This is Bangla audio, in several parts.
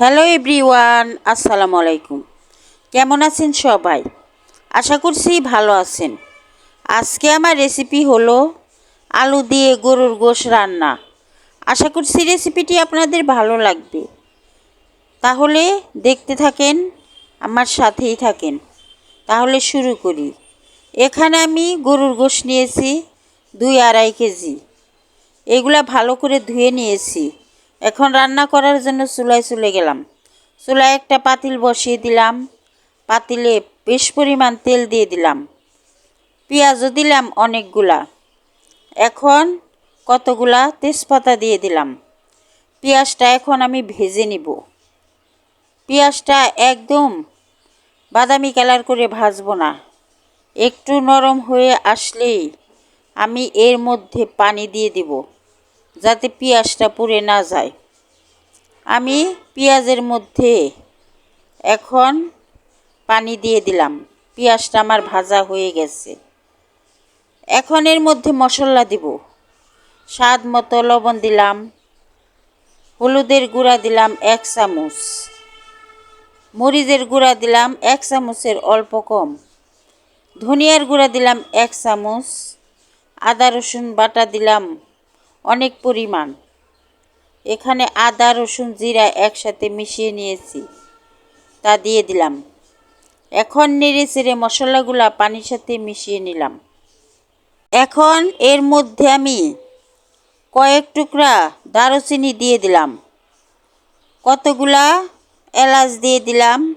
হ্যালো এভরিওয়ান, আসসালামু আলাইকুম। কেমন আছেন সবাই? আশা করছি ভালো আছেন। আজকে আমার রেসিপি হলো আলু দিয়ে গরুর গোশ রান্না। আশা করছি রেসিপিটি আপনাদের ভালো লাগবে। তাহলে দেখতে থাকেন, আমার সাথেই থাকেন। তাহলে শুরু করি। এখানে আমি গরুর গোশ নিয়েছি দুই আড়াই কেজি। এগুলা ভালো করে ধুয়ে নিয়েছি। এখন রান্না করার জন্য চুলায় চলে গেলাম। চুলায় একটা পাতিল বসিয়ে দিলাম। পাতিলে বেশ পরিমাণ তেল দিয়ে দিলাম। পেঁয়াজও দিলাম অনেকগুলা। এখন কতগুলা তেজপাতা দিয়ে দিলাম। পেঁয়াজটা এখন আমি ভেজে নিব। পেঁয়াজটা একদম বাদামি কালার করে ভাজবো না। একটু নরম হয়ে আসলেই আমি এর মধ্যে পানি দিয়ে দিব। যাতে পেঁয়াজটা পুড়ে না যায়। আমি পেঁয়াজের মধ্যে এখন পানি দিয়ে দিলাম। পেঁয়াজটা আমার ভাজা হয়ে গেছে। এখন এর মধ্যে মশলা দিব। স্বাদ মতো লবণ দিলাম। হলুদের গুঁড়া দিলাম এক চামচ। মরিচের গুঁড়া দিলাম এক চামচের অল্প কম। ধনিয়ার গুঁড়া দিলাম এক চামচ। আদা রসুন বাটা দিলাম অনেক পরিমাণ। এখানে আদা, রসুন, জিরা একসাথে মিশিয়ে নিয়েছি। তা দিয়ে দিলাম। এখন নেড়ে চেড়ে মশলাগুলা পানির সাথে মিশিয়ে নিলাম। এখন এর মধ্যে আমি কয়েক টুকরা দারুচিনি দিয়ে দিলাম। কতগুলা এলাচ দিয়ে দিলাম।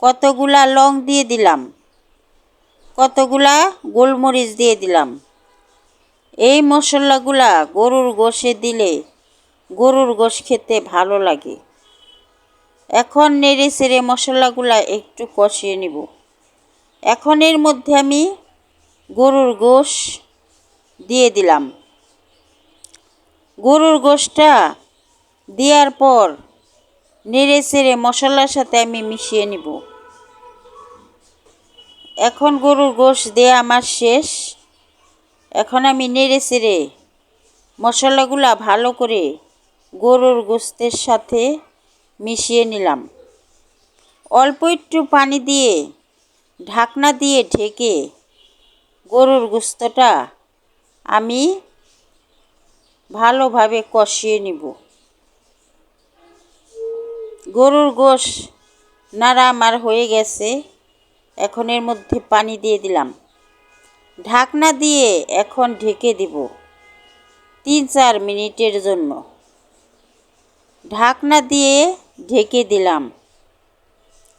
কতগুলা লং দিয়ে দিলাম। কতগুলা গোলমরিচ দিয়ে দিলাম। এই মশলাগুলা গরুর গোশে দিলে গরুর গোশ খেতে ভালো লাগে। এখন নেড়ে সেড়ে মশলাগুলা একটু কষিয়ে নিব। এখন এর মধ্যে আমি গরুর গোশ দিয়ে দিলাম। গরুর গোশটা দেওয়ার পর নেড়ে সেড়ে মশলার সাথে আমি মিশিয়ে নিব। এখন গরুর গোশ দেয়া আমার শেষ। এখন আমি নেড়ে চেড়ে মশলাগুলা ভালো করে গরুর গোস্তের সাথে মিশিয়ে নিলাম। অল্প একটু পানি দিয়ে ঢাকনা দিয়ে ঢেকে গরুর গোস্তটা আমি ভালোভাবে কষিয়ে নিব। গরুর গোশ নাড়া আমার হয়ে গেছে। এখন এর মধ্যে পানি দিয়ে দিলাম। ঢাকনা দিয়ে এখন ঢেকে দিব তিন চার মিনিটের জন্য। ঢাকনা দিয়ে ঢেকে দিলাম।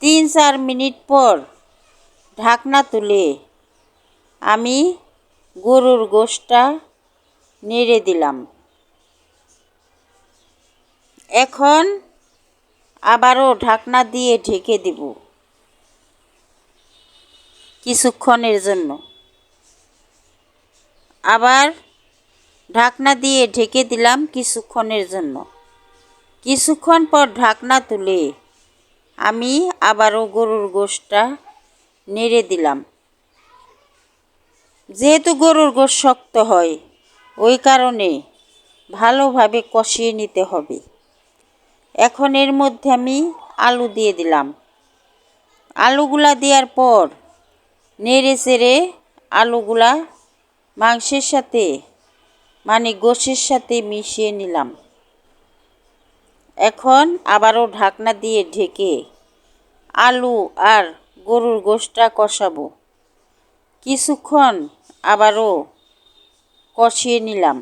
তিন চার মিনিট পর ঢাকনা তুলে আমি গরুর গোশটা নেড়ে দিলাম। এখন আবারও ঢাকনা দিয়ে ঢেকে দিব কিছুক্ষণের জন্য। আবার ঢাকনা দিয়ে ঢেকে দিলাম কিছুক্ষণের জন্য। কিছুক্ষণ পর ঢাকনা তুলে আমি আবারও গরুর গোশটা নেড়ে দিলাম। যেহেতু গরুর গোশ শক্ত হয়, ওই কারণে ভালোভাবে কষিয়ে নিতে হবে। এখন এর মধ্যে আমি আলু দিয়ে দিলাম। আলুগুলা দেওয়ার পর নেড়ে চেড়ে আলুগুলা মাংসের সাথে মানে গোশের সাথে মিশিয়ে নিলাম। এখন আবারও ঢাকনা দিয়ে ঢেকে আলু আর গরুর গোশটা কষাবো। কিছুক্ষণ আবারও কষিয়ে নিলাম।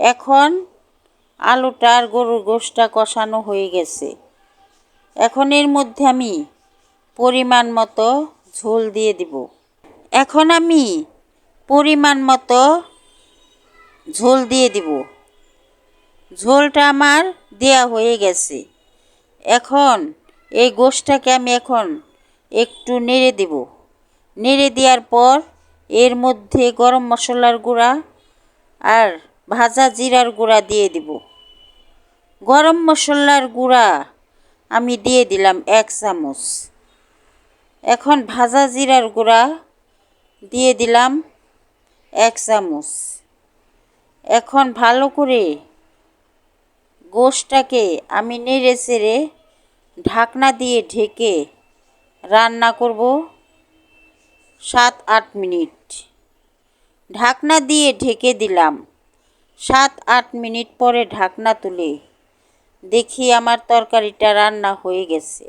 এখন আলুটা আর গরুর গোশটা কষানো হয়ে গেছে। এখন এর মধ্যে আমি পরিমাণ মতো ঝোল দিয়ে দিব। এখন আমি পরিমাণ মতো ঝোল দিয়ে দিব। ঝোলটা আমার দেয়া হয়ে গেছে। এখন এই গোশটাকে আমি এখন একটু নেড়ে দেব। নেড়ে দেওয়ার পর এর মধ্যে গরম মশলার গুঁড়া আর ভাজা জিরার গুঁড়া দিয়ে দিব। গরম মশলার গুঁড়া আমি দিয়ে দিলাম এক চামচ। এখন ভাজা জিরার গুঁড়া দিয়ে দিলাম। এক চামচ এখন ভালো করে গোশটাকে আমি নেড়ে চেড়ে ঢাকনা দিয়ে ঢেকে রান্না করব সাত আট মিনিট। ঢাকনা দিয়ে ঢেকে দিলাম। সাত আট মিনিট পরে ঢাকনা তুলে দেখি আমার তরকারিটা রান্না হয়ে গেছে।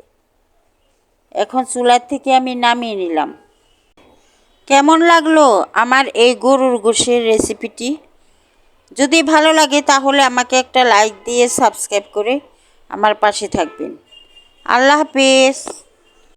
এখন চুলার থেকে আমি নামিয়ে নিলাম। কেমন লাগল আমার এই গরুর গোশের রেসিপিটি যদি ভালো লাগে তাহলে আমাকে একটা লাইক দিয়ে সাবস্ক্রাইব করে আমার পাশে থাকবেন। আল্লাহ হাফেজ।